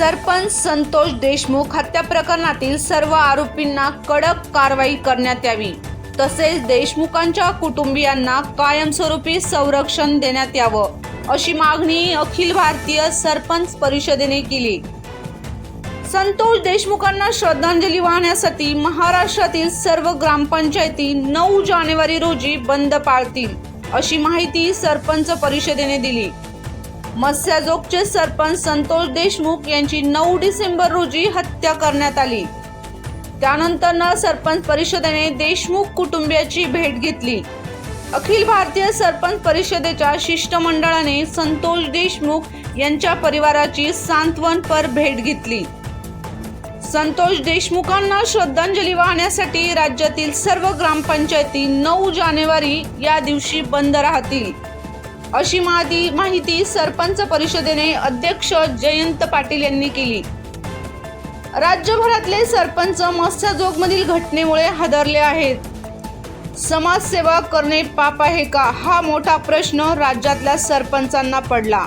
सरपंच संतोष देशमुख हत्या प्रकरणातील सर्व आरोपींना कडक कारवाई करण्यात यावी. तसेच देशमुखांच्या कुटुंबियांना कायमस्वरूपी संरक्षण देण्यात यावं अशी मागणी अखिल भारतीय सरपंच परिषदेने केली. संतोष देशमुखांना श्रद्धांजली वाहण्यासाठी महाराष्ट्रातील सर्व ग्रामपंचायती नऊ जानेवारी रोजी बंद पाळतील अशी माहिती सरपंच परिषदेने दिली. मत्स्याजोगचे सरपंच संतोष देशमुख यांची नऊ डिसेंबर रोजी हत्या करण्यात आली. त्यानंतर न सरपंच परिषदेने देशमुख कुटुंबियाची भेट घेतली. अखिल भारतीय सरपंच परिषदेच्या शिष्टमंडळाने संतोष देशमुख यांच्या परिवाराची सांत्वनपर भेट घेतली. संतोष देशमुखांना श्रद्धांजली वाहण्यासाठी राज्यातील सर्व ग्रामपंचायती नऊ जानेवारी या दिवशी बंद राहतील. अशी माहिती माहिती सरपंच परिषदेने अध्यक्ष जयंत पाटील यांनी केली. राज्यभरातले सरपंच मत्स्यजोगमधील घटनेमुळे हादरले आहेत. समाजसेवा करणे पाप आहे का? हा मोठा प्रश्न राज्यातल्या सरपंचांना पडला.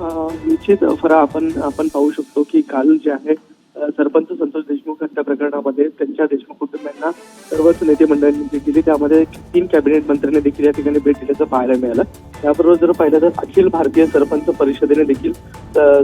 निश्चित फरा आपण आपण पाहू शकतो की काल जे आहे सरपंच संतोष देशमुख हत्या प्रकरणामध्ये त्यांच्या देशमुख कुटुंबियांना सर्वच नेते मंडळांनी भेट दिली त्यामध्ये तीन कॅबिनेट मंत्र्यांनी देखील या ठिकाणी भेट दिल्याचं पाहायला मिळालं. त्याबरोबर जर पाहिलं तर अखिल भारतीय सरपंच परिषदेने देखील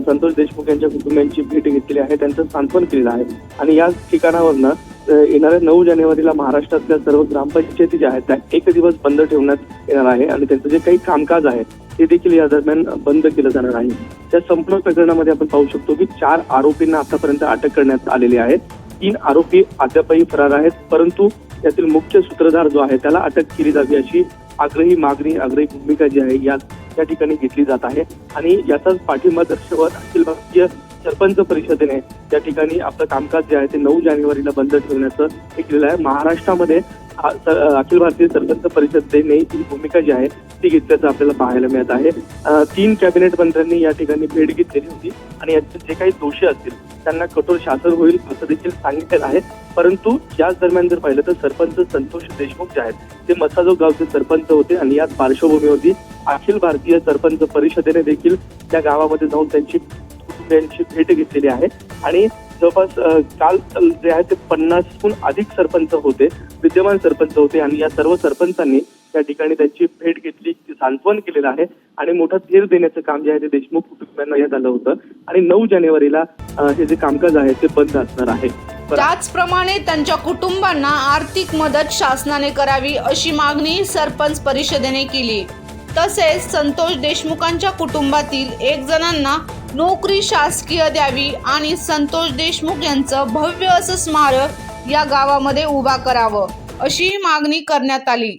संतोष देशमुख यांच्या कुटुंबियांची भेट घेतलेली आहे. त्यांचं सांत्वन केलेलं आहे. आणि या ठिकाणावरनं येणाऱ्या नऊ जानेवारीला महाराष्ट्रातल्या सर्व ग्रामपंचायती ज्या आहेत त्या एक दिवस बंद ठेवण्यात येणार आहे. आणि त्यांचं जे काही कामकाज आहे ते देखील या दरम्यान बंद केलं जाणार आहे. त्या संपूर्ण प्रकरणामध्ये आपण पाहू शकतो की चार आरोपींना आतापर्यंत अटक करण्यात आलेली आहे. तीन आरोपी अद्यापही फरार आहेत परंतु यातील मुख्य सूत्रधार जो आहे त्याला अटक केली जावी अशी आग्रही मागणी आग्रही भूमिका जी आहे या या ठिकाणी घेतली जात आहे. आणि याचाच पाठिंबा दर्शवत अखिल भारतीय सरपंच परिषदेने त्या ठिकाणी आपलं कामकाज जे आहे ते नऊ जानेवारीला बंद ठेवण्याचं हे केलेलं आहे. महाराष्ट्रामध्ये स- अखिल भारतीय सरपंच परिषदेने ही भूमिका जी आहे ती घेतल्याचं आपल्याला पाहायला मिळत आहे. तीन कॅबिनेट मंत्र्यांनी या ठिकाणी भेट घेतलेली होती आणि याचे जे काही दोषी असतील त्यांना कठोर शासन होईल असं देखील सांगितलेलं आहे. परंतु याच दरम्यान जर पाहिलं तर सरपंच संतोष देशमुख जे आहेत ते मसाजो गावचे सरपंच होते आणि याच पार्श्वभूमीवरती अखिल भारतीय सरपंच परिषदेने देखील त्या गावामध्ये जाऊन त्यांची त्यांची भेट घेतलेली आहे. आणि जवळपास काल जे आहे ते पन्नासहून अधिक सरपंच होते विद्यमान सरपंच होते. आणि या सर्व सरपंचांनी त्या ठिकाणी त्यांची भेट घेतली सांत्वन केलेलं आहे. आणि मोठा धीर देण्याचं काम जे आहे ते देशमुख कुटुंबियांना यात आलं होतं. आणि नऊ जानेवारीला हे जे कामकाज आहे ते बंद असणार आहे. त्याचप्रमाणे त्यांच्या कुटुंबांना आर्थिक मदत शासनाने करावी अशी मागणी सरपंच परिषदेने केली. तसेच संतोष देशमुखांच्या कुटुंबातील एक जणांना नोकरी शासकीय द्यावी आणि संतोष देशमुख यांचं भव्य असं स्मारक या गावामध्ये उभा करावं अशी मागणी करण्यात आली.